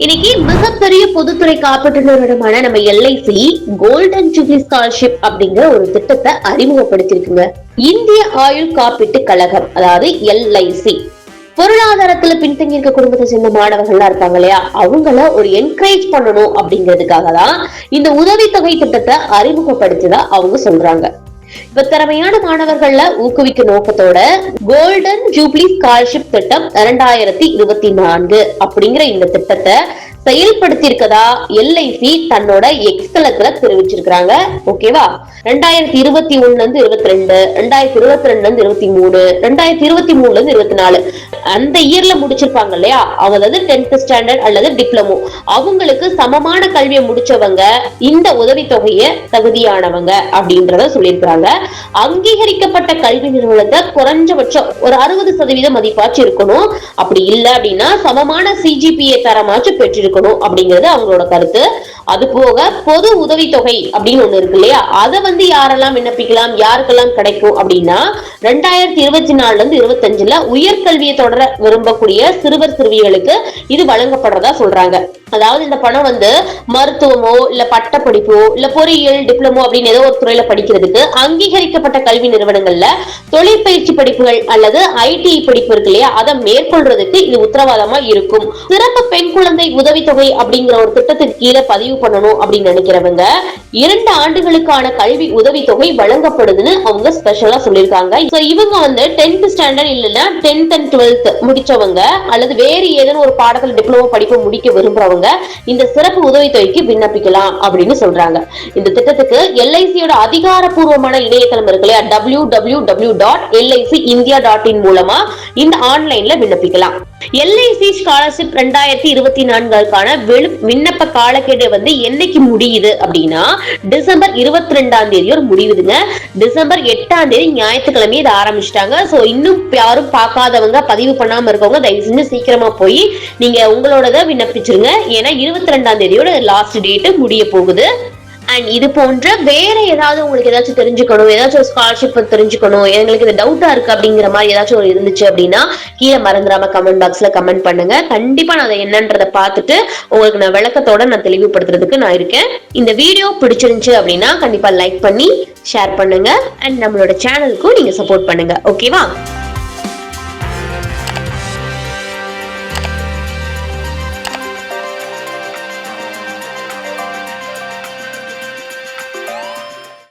இன்னைக்கு மிகப்பெரிய பொதுத்துறை காப்பீட்டு நிறுவனமான நம்ம எல்ஐசி கோல்டன் ஜூப்ளி ஸ்காலர்ஷிப் அப்படிங்கிற ஒரு திட்டத்தை அறிமுகப்படுத்திருக்குங்க இந்திய ஆயுள் காப்பீட்டு கழகம் அதாவது எல்ஐசி பொருளாதாரத்துல பின்தங்கி இருக்க குடும்பத்தை சேர்ந்த மாணவர்கள்லாம் இருப்பாங்க இல்லையா? அவங்கள ஒரு என்கரேஜ் பண்ணணும் அப்படிங்கிறதுக்காக தான் இந்த உதவித்தொகை திட்டத்தை அறிமுகப்படுத்திதான் அவங்க சொல்றாங்க. இப்ப திறமையான மாணவர்கள ஊக்குவிக்க நோக்கத்தோட கோல்டன் ஜூப்ளி ஸ்காலர்ஷிப் திட்டம் இரண்டாயிரத்தி இருபத்தி நான்கு அப்படிங்கிற இந்த திட்டத்தை செயல்படுத்தி இருக்கதா எல்ஐசி தன்னோட எக்ஸ்தலத்துல தெரிவிச்சிருக்காங்க ஓகேவா ரெண்டாயிரத்தி இருபத்தி ஒண்ணுல இருந்து இருபத்தி ரெண்டு ரெண்டாயிரத்தி இருபத்தி ரெண்டுல இருந்து இருபத்தி மூணு ரெண்டாயிரத்தி இருபத்தி மூணுல இருந்து இருபத்தி நாலு. அந்த இயர்ல முடிச்சிருப்பாங்க இல்லையா? அதாவது டென்த் ஸ்டாண்டர்ட் அல்லது டிப்ளமோ அவங்களுக்கு சமமான கல்வியை முடிச்சவங்க இந்த உதவித்தொகையை தகுதியானவங்க அப்படின்றத சொல்லியிருக்கிறாங்க. அங்கீகரிக்கப்பட்ட கல்வி நிறுவனத்தை குறைஞ்சபட்சம் ஒரு அறுபது சதவீத மதிப்பாச்சும் இருக்கணும். அப்படி இல்ல அப்படின்னா சமமான சிஜிபிஏ தரமாச்சு இருக்கணும் அப்படிங்கிறது அவங்களோட கருத்து. அது போக பொது உதவித்தொகை அப்படின்னு ஒண்ணு இருக்கு இல்லையா? அதை வந்து யாரெல்லாம் விண்ணப்பிக்கலாம்? யாருக்கெல்லாம் கிடைக்கும் அப்படின்னா ரெண்டாயிரத்தி இருபத்தி நாலுல இருந்து இருபத்தஞ்சுல உயர்கல்வியை தொடர விரும்பக்கூடிய சிறுவர் சிறுவிகளுக்கு இது வழங்கப்படுறதா சொல்றாங்க. அதாவது இந்த பணம் வந்து மருத்துவமோ இல்ல பட்டப்படிப்போ இல்ல பொறியியல் டிப்ளமோ அப்படின்னு ஏதோ ஒரு துறையில படிக்கிறதுக்கு அங்கீகரிக்கப்பட்ட கல்வி நிறுவனங்கள்ல தொழிற்பயிற்சி படிப்புகள் அல்லது ஐடி படிப்பு இருக்கு இல்லையா? அதை மேற்கொள்றதுக்கு இது உத்தரவாதமா இருக்கும். சிறப்பு பெண் குழந்தை உதவித்தொகை அப்படிங்கிற ஒரு திட்டத்துக்கு கீழே பதிவு பண்ணணும் அப்படின்னு நினைக்கிறவங்க இரண்டு ஆண்டுகளுக்கான கல்வி உதவித்தொகை வழங்கப்படுதுன்னு அவங்க ஸ்பெஷலா சொல்லியிருக்காங்க. இவங்க வந்து டென்த் ஸ்டாண்டர்ட் இல்லைன்னா டென்த் அண்ட் டுவெல்த் முடிச்சவங்க அல்லது வேறு ஏதேனும் ஒரு பாடத்தில் டிப்ளமோ படிப்பு முடிக்க விரும்புறவங்க இந்த சிறப்பு உதவித்தொகைக்கு விண்ணப்பிக்கலாம் அப்படின்னு சொல்றாங்க. இந்த திட்டத்துக்கு எல்ஐசியோட அதிகாரப்பூர்வமான இணையதளம் இருக்கு இல்லையா W W W dot LIC India dot in மூலமா இந்த ஆன்லைன்ல விண்ணப்பிக்கலாம். எல்ஐசி ஸ்காலர்ஷிப் ரெண்டாயிரத்தி இருபத்தி நான்குக்கான விண்ணப்ப காலக்கெடு வந்து என்னைக்கு முடியுது அப்படின்னா டிசம்பர் இருபத்தி ரெண்டாம் தேதியோட முடிவுதுங்க டிசம்பர் எட்டாம் தேதி ஞாயிற்றுக்கிழமை இதை ஆரம்பிச்சிட்டாங்க. ஸோ இன்னும் யாரும் பார்க்காதவங்க பதிவு பண்ணாம இருக்கவங்க தயவு செஞ்சு சீக்கிரமா போய் நீங்க உங்களோட விண்ணப்பிச்சிருங்க. ஏன்னா இருபத்தி ரெண்டாம் தேதியோட லாஸ்ட் டேட்டு முடிய போகுது. அண்ட் இது போன்ற வேற ஏதாவது உங்களுக்கு ஏதாச்சும் தெரிஞ்சுக்கணும் ஏதாச்சும் ஒரு ஸ்காலர்ஷிப் தெரிஞ்சுக்கணும் எங்களுக்கு இது டவுட்டா இருக்கு அப்படிங்கிற மாதிரி ஏதாச்சும் ஒரு இருந்துச்சு அப்படின்னா கீழே மறந்துடாம கமெண்ட் பாக்ஸ்ல கமெண்ட் பண்ணுங்க. கண்டிப்பா நான் அதை என்னன்றதை பார்த்துட்டு உங்களுக்கு நான் விளக்கத்தோட நான் தெளிவுபடுத்துறதுக்கு நான் இருக்கேன். இந்த வீடியோ பிடிச்சிருந்துச்சு அப்படின்னா கண்டிப்பா லைக் பண்ணி ஷேர் பண்ணுங்க. அண்ட் நம்மளோட சேனலுக்கும் நீங்க சப்போர்ட் பண்ணுங்க. ஓகேவா